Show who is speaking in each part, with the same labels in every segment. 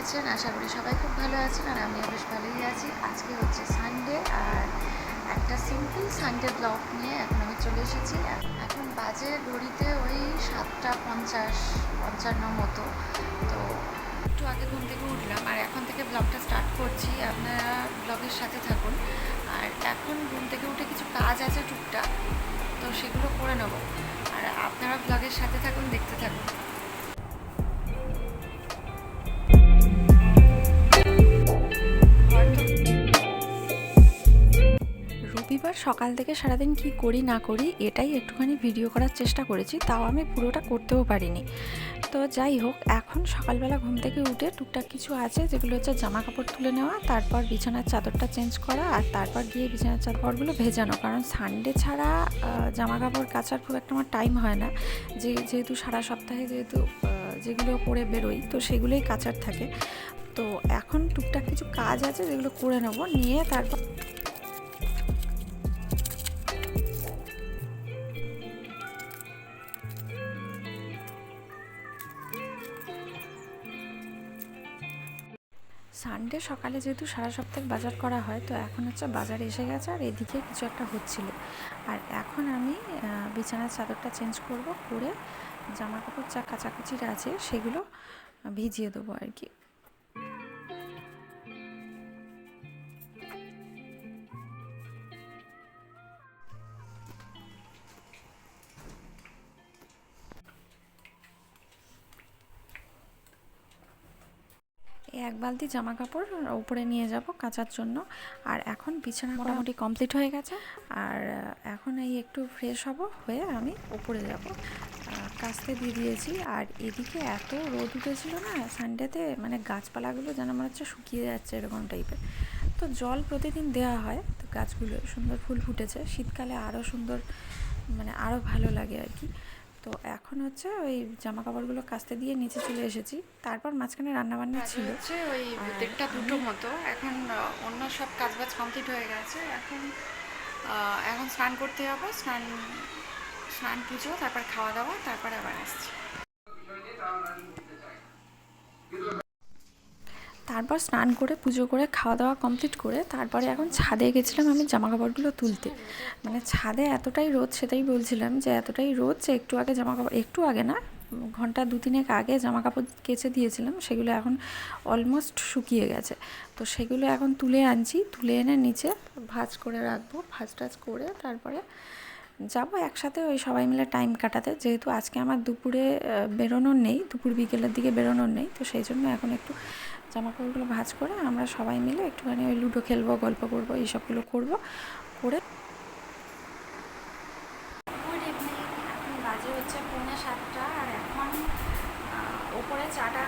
Speaker 1: আছেন? আশা করি সবাই খুব ভালো আছেন আর আমিও বেশ ভালোই আছি। আজকে হচ্ছে সানডে আর একটা সিম্পল সানডে ব্লগ নিয়ে এখন আমি চলে এসেছি। এখন বাজে ঘড়িতে ওই সাতটা পঞ্চাশ, পঞ্চান্ন মতো। তো একটু আগে ঘুম থেকে উঠলাম আর এখন থেকে ব্লগটা স্টার্ট করছি। আপনারা ব্লগের সাথে থাকুন। আর এখন ঘুম থেকে উঠে কিছু কাজ আছে টুকটাক, তো সেগুলো করে নেব। আর আপনারা ব্লগের সাথে থাকুন, দেখতে থাকুন।
Speaker 2: সকাল থেকে সারাদিন কি করি, না করি, এটাই একটুখানি ভিডিও করার চেষ্টা করেছি, তাও আমি পুরোটা করতেও পারিনি। তো যাই হোক, এখন সকালবেলা ঘুম থেকে উঠে টুকটাক কিছু আছে, যেগুলো হচ্ছে জামা কাপড় তুলে নেওয়া, তারপর বিছানার চাদরটা চেঞ্জ করা, আর তারপর গিয়ে বিছানার চাদরগুলো ভেজানো। কারণ সানডে ছাড়া জামা কাপড় কাচার খুব একটা আমার টাইম হয় না। যে, যেহেতু সারা সপ্তাহে যেহেতু যেগুলো পরে বেরোই, তো সেগুলোই কাচার থাকে। তো এখন টুকটাক কিছু কাজ আছে, যেগুলো করে নেব, নিয়ে তারপর সানডে সকালে যেহেতু সারা সপ্তাহে বাজার করা হয়, তো এখন হচ্ছে বাজার এসে গেছে আর এদিকে কিছু একটা হচ্ছিল। আর এখন আমি বিছানার চাদরটা চেঞ্জ করব, করে জামা কাপড় যা কাচাকুচিরা আছে সেগুলো ভিজিয়ে দেবো আর কি। এক বালতি জামা কাপড় উপরে নিয়ে যাব কাচার জন্য। আর এখন বিছানা মোটামুটি কমপ্লিট হয়ে গেছে। আর এখন এই একটু ফ্রেশ হব হয়ে আমি উপরে যাব। কাচতে দিয়ে দিয়েছি। আর এদিকে এত রোদ উঠেছিল না সানডেতে মানে গাছপালাগুলো যেন মনে হচ্ছে শুকিয়ে যাচ্ছে এরকম টাইপের তো জল প্রতিদিন দেওয়া হয় তো গাছগুলো সুন্দর ফুল ফুটেছে। শীতকালে আরও সুন্দর মানে আরও ভালো লাগে আর কি। তো এখন হচ্ছে ওই জামা কাপড়গুলো কাস্তে দিয়ে নিচে চলে এসেছি। তারপর মাঝখানে রান্না
Speaker 1: বান্না
Speaker 2: ছিল।
Speaker 1: হচ্ছে ওই দেড়টা দুটো মতো। এখন অন্য সব কাজ বাজ কমপ্লিট হয়ে গেছে। এখন এখন স্নান করতে যাব। স্নান স্নান পুজো তারপর খাওয়া দাওয়া তারপরে আবার আসছি।
Speaker 2: তারপর স্নান করে, পুজো করে খাওয়া দাওয়া কমপ্লিট করে তারপরে এখন ছাদে গেছিলাম আমি জামা কাপড়গুলো তুলতে। মানে ছাদে এতটাই রোদ সেটাই বলছিলাম যে এতটাই রোদ যে একটু আগে জামা কাপড় একটু আগে না, ঘণ্টা দু তিনেক আগে জামা কাপড় কেচে দিয়েছিলাম, সেগুলো এখন অলমোস্ট শুকিয়ে গেছে। তো সেগুলো এখন তুলে আনছি, তুলে এনে নিচে ভাজ করে রাখব ভাজ টাজ করে তারপরে যাব একসাথে ওই সবাই মিলে টাইম কাটাতে। যেহেতু আজকে আমার দুপুরে বেরোনোর নেই, দুপুর বিকেলের দিকে বেরোনোর নেই, তো সেই জন্য এখন একটু জামা কাপড়গুলো ভাঁজ করে আমরা সবাই মিলে একটুখানি ওই লুডো খেলব, গল্প করব, এইসবগুলো করব, করে বাজে হচ্ছে সাতটা আর এখন ওপরে চাটা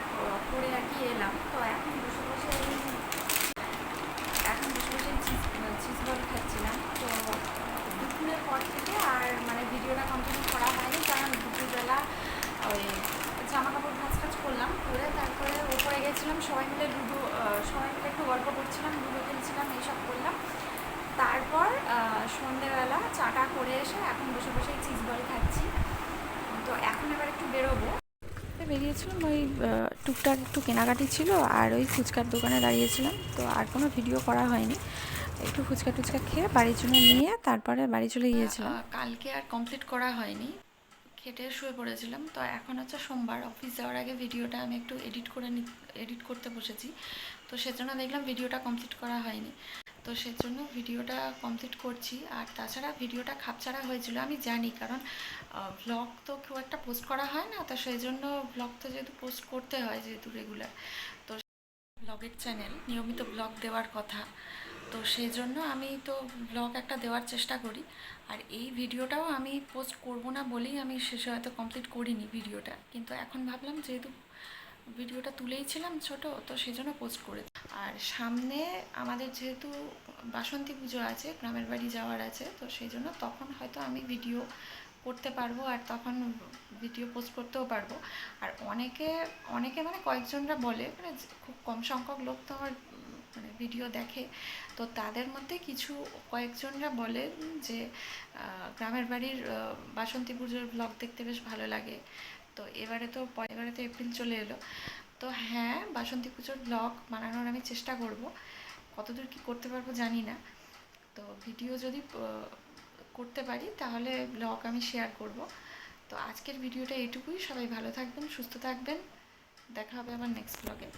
Speaker 2: করে আর কি এলাম। তো এখন বসে বসে এখন বসে বসে চিজ চিজ বল খাচ্ছিলাম। তো দুপুরের পর থেকে ভিডিওটা কন্টিনিউ করা হয়নি, কারণ দুপুরবেলা ওই জামা কাপড় ভাজ টাজ করলাম করে তারপরে ওপরে গেছিলাম, সবাই মিলে লুডো সবাই মিলে একটু গল্প করছিলাম, লুডো খেলছিলাম, এইসব করলাম। তারপর সন্ধেবেলা চাটা করে এসে এখন বসে বসে চিজ বল খাচ্ছি। তো এখন এবার একটু বেরোবো। বেরিয়েছিলাম ওই টুকটাক একটু কেনাকাটি ছিল আর ওই ফুচকার দোকানে দাঁড়িয়েছিলাম, তো আর কোনো ভিডিও করা হয়নি। একটু ফুচকা টুচকা খেয়ে বাড়ির জন্য নিয়ে তারপরে বাড়ি চলে গিয়েছিলাম।
Speaker 1: কালকে আর কমপ্লিট করা হয়নি। খেটে শুয়ে পড়েছিলাম। তো এখন হচ্ছে সোমবার। অফিস যাওয়ার আগে ভিডিওটা আমি একটু এডিট করে এডিট করতে বসেছি। তো সেজন্য দেখলাম ভিডিওটা কমপ্লিট করা হয়নি। তো সেজন্য ভিডিওটা কমপ্লিট করছি। আর তাছাড়া ভিডিওটা খাপছাড়া হয়েছিল। আমি জানি কারণ ব্লগ তো খুব একটা পোস্ট করা হয় না। তো সেই জন্য ব্লগ তো যেহেতু পোস্ট করতে হয়, যেহেতু রেগুলার তো ব্লগের চ্যানেল নিয়মিত ব্লগ দেওয়ার কথা। তো সেই জন্য আমি তো ব্লগ একটা দেওয়ার চেষ্টা করি। আর এই ভিডিওটাও আমি পোস্ট করব না বলেই আমি শেষে হয়তো কমপ্লিট করিনি ভিডিওটা। কিন্তু এখন ভাবলাম যেহেতু ভিডিওটা তুলেই ছিলাম ছোট, তো সেই জন্য পোস্ট করে আর সামনে আমাদের যেহেতু বাসন্তী পুজো আছে, গ্রামের বাড়ি যাওয়ার আছে, তো সেই জন্য তখন হয়তো আমি ভিডিও করতে পারব আর তখন ভিডিও পোস্ট করতেও পারব। আর অনেকে অনেকে মানে কয়েকজনরা বলে মানে খুব কম সংখ্যক লোক তো আমার মানে ভিডিও দেখে। তো তাদের মধ্যে কিছু কয়েকজনরা বলে যে গ্রামের বাড়ির বাসন্তী পুজোর ব্লগ দেখতে বেশ ভালো লাগে। তো এবারে তো এবারে তো এপ্রিল চলে এলো। তো হ্যাঁ বাসন্তী পুজোর ব্লগ বানানোর আমি চেষ্টা করব। কতদূর কি করতে পারব জানি না। তো ভিডিও যদি করতে পারি তাহলে ব্লগ আমি শেয়ার করব। তো আজকের ভিডিওটা এটুকুই। সবাই ভালো থাকবেন, সুস্থ থাকবেন। দেখা হবে আবার নেক্সট ব্লগে